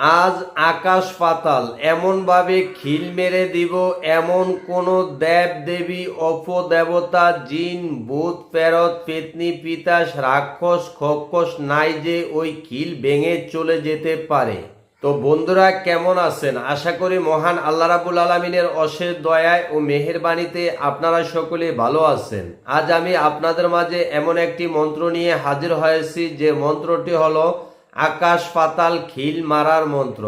আজ আকাশ পাতাল, এমনভাবে খিল মেরে দিব এমন কোনো দেব দেবী অপদেবতা, জিন, ভূত ফেরত পেতনি, পিতাস, রাক্ষস খক্ষস নাই যে ওই খিল ভেঙে চলে যেতে পারে। তো বন্ধুরা, কেমন আছেন? আশা করি মহান আল্লাহ রাবুল আলমিনের অশেষ দয়ায় ও মেহেরবাণীতে আপনারা সকলে ভালো আছেন। আজ আমি আপনাদের মাঝে এমন একটি মন্ত্র নিয়ে হাজির হয়েছি, যে মন্ত্রটি হলো আকাশ পাতাল খিল মারার মন্ত্র।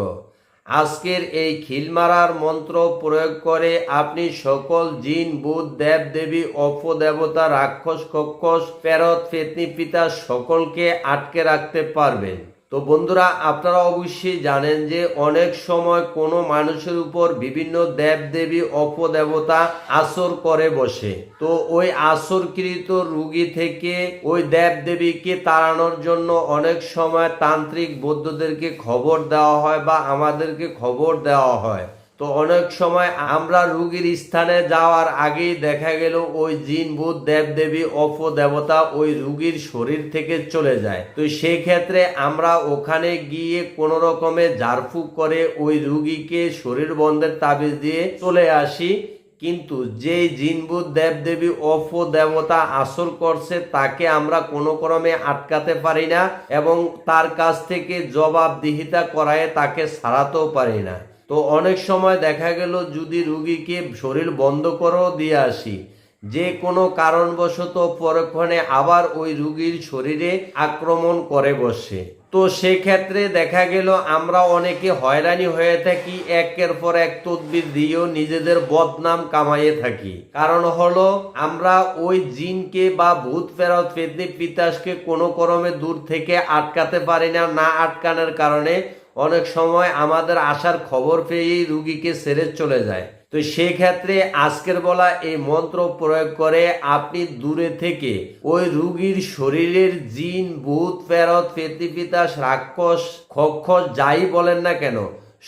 আজকের এই খিল মারার মন্ত্র প্রয়োগ করে আপনি সকল জিন, বুধ, দেব, দেবী, অপদেবতা, রাক্ষস, কক্ষস পেরত ফেতনি পিতা সকলকে আটকে রাখতে পারবেন। তো বন্ধুরা, আপনারা অবশ্যই জানেন যে অনেক সময় কোনো মানুষের উপর বিভিন্ন দেব দেবী অপদেবতা আসর করে বসে। তো ওই আসরকৃত রুগী থেকে ওই দেব দেবীকে তাড়ানোর জন্য অনেক সময় তান্ত্রিক বৌদ্ধদেরকে খবর দেওয়া হয় বা আমাদেরকে খবর দেওয়া হয়। তো অনেক সময় আমরা রুগীর স্থানে যাওয়ার আগেই দেখা গেল ওই জিন ভূত দেব দেবী অপদেবতা ওই রুগীর শরীর থেকে চলে যায়। তো সেই ক্ষেত্রে আমরা ওখানে গিয়ে কোনো রকমে ঝাড়ফুঁক করে ওই রুগীকে শরীর বন্ধের তাবিজ দিয়ে চলে আসি। কিন্তু যে জিনবুত দেবদেবী অপ দেবতা আসর করছে তাকে আমরা কোনো ক্রমে আটকাতে পারি না এবং তার কাছ থেকে জবাবদিহিতা করায় তাকে সারাতেও পারি না। তো অনেক সময় দেখা গেল যদি রুগীকে শরীর বন্ধ করেও দিয়ে আসি, যে কোনো কারণবশত পরক্ষণে আবার ওই রুগীর শরীরে আক্রমণ করে বসে। তো সেক্ষেত্রে দেখা গেল আমরা অনেকে হয়রানি হয়ে থাকি, একের পর এক তদবির দিয়েও নিজেদের বদনাম কামাইয়ে থাকি। কারণ হলো, আমরা ওই জিনকে বা ভূত ফেরত পেতনি পিতাসকে কোনো ক্রমে দূর থেকে আটকাতে পারি না না আটকানোর কারণে অনেক সময় আমাদের আসার খবর পেয়েই রুগীকে সেরে চলে যায়। তো সেক্ষেত্রে আজকের বলা এই মন্ত্র প্রয়োগ করে আপনি দূরে থেকে ওই রুগীর শরীরের জিন, ভূত ফেরত পেতিপিতাস রাক্ষস, খক্ষস, যাই বলেন না কেন,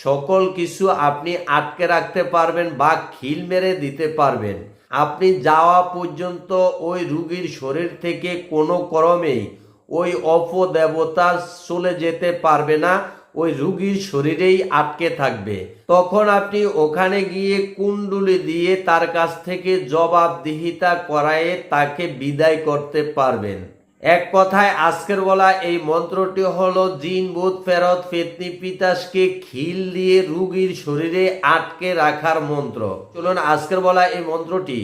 সকল কিছু আপনি আটকে রাখতে পারবেন বা খিল মেরে দিতে পারবেন। আপনি যাওয়া পর্যন্ত ওই রুগীর শরীর থেকে কোনো ক্রমেই ওই অপদেবতা চলে যেতে পারবে না। ওই রুগীর শরীরেই আটকে থাকবে। তখন আপনি ওখানে গিয়ে কুণ্ডুলি দিয়ে তার কাছ থেকে জবাবদিহিতা করায়ে তাকে বিদায় করতে পারবেন। এক কথায়, আজকের বলা এই মন্ত্রটি হলো, জিন বুধ ফেরত পেতনি পিতাসকে খিল দিয়ে রুগীর শরীরে আটকে রাখার মন্ত্র। চলুন, আজকের বলা এই মন্ত্রটি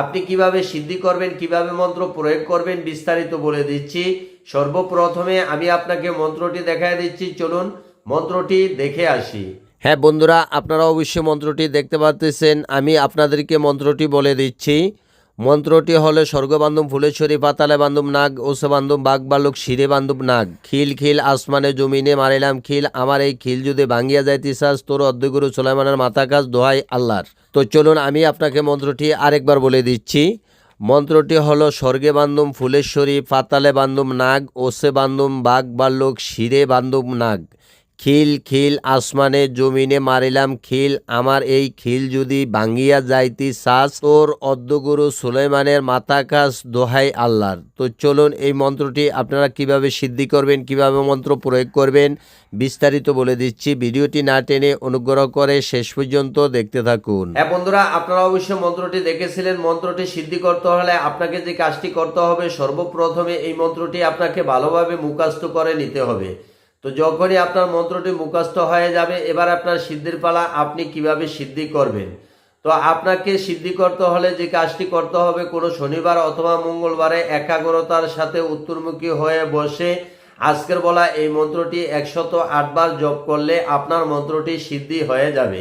আপনি কীভাবে সিদ্ধি করবেন, কীভাবে মন্ত্র প্রয়োগ করবেন বিস্তারিত বলে দিচ্ছি। সর্বপ্রথমে আমি আপনাকে মন্ত্রটি দেখায় দিচ্ছি। চলুন মন্ত্রটি দেখে আসি। হ্যাঁ বন্ধুরা, আপনারা অবশ্যই মন্ত্রটি দেখতে পাচ্ছেন আমি আপনাদেরকে মন্ত্রটি বলে দিচ্ছি। মন্ত্রটি হলো স্বর্গবান্ধব ফুলেশ্বরী পাতালে বান্ধব নাগ ওসে বান্ধব বাঘ বালক শিরে বান্ধব নাগ। খিল খিল আসমানে জমিনে মারিলাম খিল, আমার এই খিল যদি ভাঙ্গিয়া যাইতে চাস তোর অর্ধগুরু সোলাইমানের মাথা কাজ দোহাই আল্লাহর। তো চলুন আমি আপনাকে মন্ত্রটি আরেকবার বলে দিচ্ছি। মন্ত্রটি হলো স্বর্গে বান্ধব ফুলেশ্বরী পাতালে বান্ধব নাগ ওসে বান্ধব বাঘ বাল্যক শিরে বান্ধব নাগ। খিল খিল আসমানে জমিনে মারিলাম খিল। আমার এই খিল যদি ভাঙ্গিয়া যাইতি সাস তোর অর্ধগুরু সুলেমানের মাথা কাজ দোহাই আল্লাহর। তো চলুন এই মন্ত্রটি আপনারা কীভাবে সিদ্ধি করবেন, কীভাবে মন্ত্র প্রয়োগ করবেন, বিস্তারিত বলে দিচ্ছি। ভিডিওটি না টেনে অনুগ্রহ করে শেষ পর্যন্ত দেখতে থাকুন। হ্যাঁ বন্ধুরা, আপনারা অবশ্যই মন্ত্রটি দেখেছিলেন। মন্ত্রটি সিদ্ধি করতে হলে আপনাকে যে কাজটি করতে হবে, সর্বপ্রথমে এই মন্ত্রটি আপনাকে ভালোভাবে মুখাস্ত করে নিতে হবে। তো যখনই আপনার মন্ত্রটি মুখস্থ হয়ে যাবে, এবার আপনার সিদ্ধির পালা আপনি কীভাবে সিদ্ধি করবেন? তো আপনাকে সিদ্ধি করতে হলে যে কাজটি করতে হবে, কোনো শনিবার অথবা মঙ্গলবারে একাগ্রতার সাথে উত্তরমুখী হয়ে বসে আজকের বলা এই মন্ত্রটি একশত আটবার জপ করলে আপনার মন্ত্রটি সিদ্ধি হয়ে যাবে।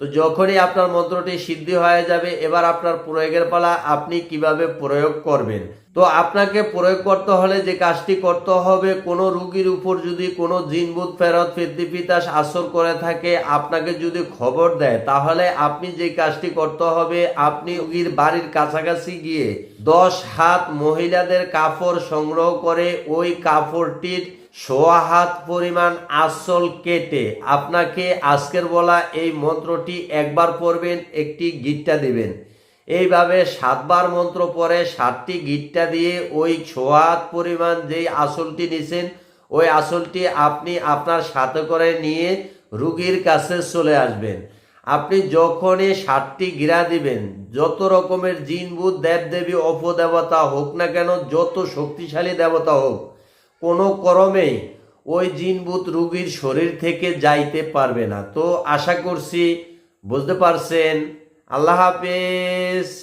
তো যখনই আপনার মন্ত্রটি সিদ্ধি হয়ে যাবে, এবার আপনার প্রয়োগের পালা আপনি কীভাবে প্রয়োগ করবেন? তো আপনাকে প্রয়োগ করতে হলে যে কাজটি করতে হবে, কোনো রুগীর উপর যদি কোনো জিনবুত ফেরত পিতাস আসর করে থাকে, আপনাকে যদি খবর দেয়, তাহলে আপনি যে কাজটি করতে হবে, আপনি রুগীর বাড়ির কাছাকাছি গিয়ে দশ হাত মহিলাদের কাপড় সংগ্রহ করে ওই কাপড়টির সোয়া হাত পরিমাণ আসল কেটে আপনাকে আজকের বলা এই মন্ত্রটি একবার পড়বেন, একটি গিটটা দিবেন। এইভাবে সাতবার মন্ত্র পরে সাতটি গিটটা দিয়ে ওই ছোয়া হাত পরিমাণ যেই আসলটি নিছেন, ওই আসলটি আপনি আপনার সাথে করে নিয়ে রুগীর কাছে চলে আসবেন। আপনি যখনই সাতটি গিরা দিবেন, যত রকমের জিনভূত দেবদেবী, অপদেবতা হোক না কেন, যত শক্তিশালী দেবতা হোক, কোনো করমেই ওই জিনভূত রুগীর শরীর থেকে যাইতে পারবে না। তো আশা করছি বুঝতে পারছেন? আল্লাহ হাফেজ।